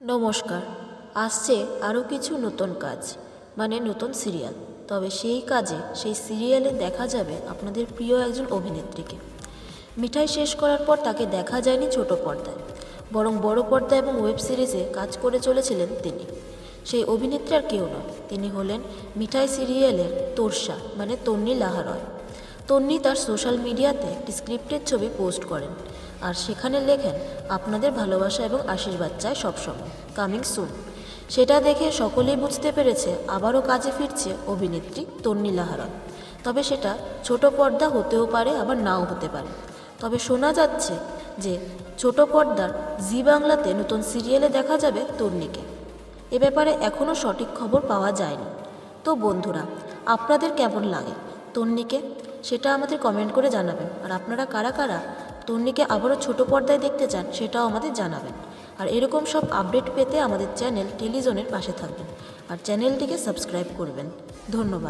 নমস্কার, আসছে আরও কিছু নতুন কাজ মানে নতুন সিরিয়াল। তবে সেই কাজে, সেই সিরিয়ালে দেখা যাবে আপনাদের প্রিয় একজন অভিনেত্রীকে। মিঠাই শেষ করার পর তাকে দেখা যায়নি ছোট পর্দায়, বরং বড় পর্দা এবং ওয়েব সিরিজে কাজ করে চলেছিলেন তিনি। সেই অভিনেত্রী আর কেউ নয়, তিনি হলেন মিঠাই সিরিয়ালের তোরসা মানে তন্নি লাহারয়। তন্নি তার সোশ্যাল মিডিয়াতে একটি স্ক্রিপ্টের ছবি পোস্ট করেন আর সেখানে লেখেন, আপনাদের ভালোবাসা এবং আশীর্বাদ চাই সবসময়। Coming soon. সেটা দেখে সকলেই বুঝতে পেরেছে আবারও কাজে ফিরছে অভিনেত্রী তন্নি লাহারন তবে সেটা ছোট পর্দা হতেও পারে, আবার নাও হতে পারে। তবে শোনা যাচ্ছে যে ছোট পর্দার জি বাংলাতে নতুন সিরিয়ালে দেখা যাবে তন্নিকে। এ ব্যাপারে এখনও সঠিক খবর পাওয়া যায়নি। তো বন্ধুরা, আপনাদের কেমন লাগে তন্নিকে? সেটা আমাদের কমেন্ট করে জানাবেন। আর আপনারা কারা কারা তন্নিকে আবারও ছোট পর্দায় দেখতে চান সেটাও আমাদের জানাবেন। আর এরকম সব আপডেট পেতে আমাদের চ্যানেল টেলিজনের পাশে থাকবেন। আর চ্যানেলটিকে সাবস্ক্রাইব করবেন। ধন্যবাদ।